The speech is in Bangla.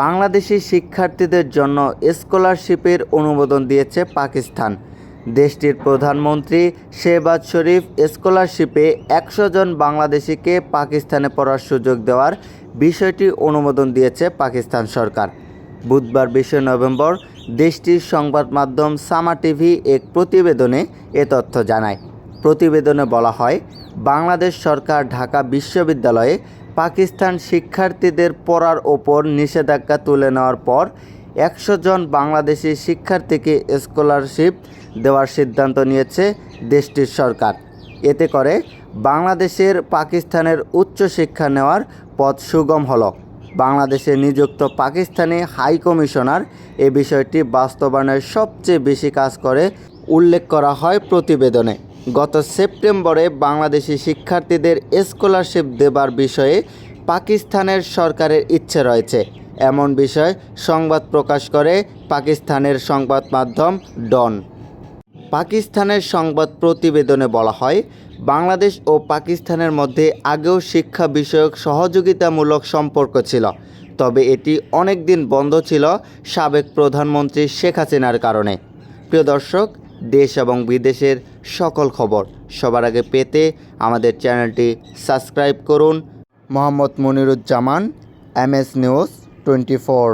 বাংলাদেশি শিক্ষার্থীদের জন্য স্কলারশিপের অনুমোদন দিয়েছে পাকিস্তান। দেশটির প্রধানমন্ত্রী শেহবাজ শরীফ স্কলারশিপে একশো জন বাংলাদেশিকে পাকিস্তানে পড়ার সুযোগ দেওয়ার বিষয়টি অনুমোদন দিয়েছে পাকিস্তান সরকার। বুধবার বিশে নভেম্বর দেশটির সংবাদ মাধ্যম সামা টিভি এক প্রতিবেদনে এ তথ্য জানায়। প্রতিবেদনে বলা হয়, বাংলাদেশ সরকার ঢাকা বিশ্ববিদ্যালয়ে পাকিস্তান শিক্ষার্থীদের পড়ার ওপর নিষেধাজ্ঞা তুলে নেওয়ার পর একশো জন বাংলাদেশি শিক্ষার্থীকে স্কলারশিপ দেওয়ার সিদ্ধান্ত নিয়েছে দেশটির সরকার। এতে করে বাংলাদেশের পাকিস্তানের উচ্চশিক্ষা নেওয়ার পথ সুগম হলো। বাংলাদেশে নিযুক্ত পাকিস্তানি হাই কমিশনার এ বিষয়টি বাস্তবায়নের সবচেয়ে বেশি কাজ করে, উল্লেখ করা হয় প্রতিবেদনে। গত সেপ্টেম্বরে বাংলাদেশি শিক্ষার্থীদের স্কলারশিপ দেবার বিষয়ে পাকিস্তানের সরকারের ইচ্ছে রয়েছে। এমন বিষয় সংবাদ প্রকাশ করে পাকিস্তানের সংবাদ মাধ্যম ডন। পাকিস্তানের সংবাদ প্রতিবেদনে বলা হয়, বাংলাদেশ ও পাকিস্তানের মধ্যে আগেও শিক্ষা বিষয়ক সহযোগিতামূলক সম্পর্ক ছিল, তবে এটি অনেক দিন বন্ধ ছিল সাবেক প্রধানমন্ত্রী শেখ হাসিনার কারণে। প্রিয় দর্শক, দেশ এবং বিদেশের সকল খবর সবার আগে পেতে আমাদের চ্যানেলটি সাবস্ক্রাইব করুন। Mohammad Moniruzzaman, M S news twenty four.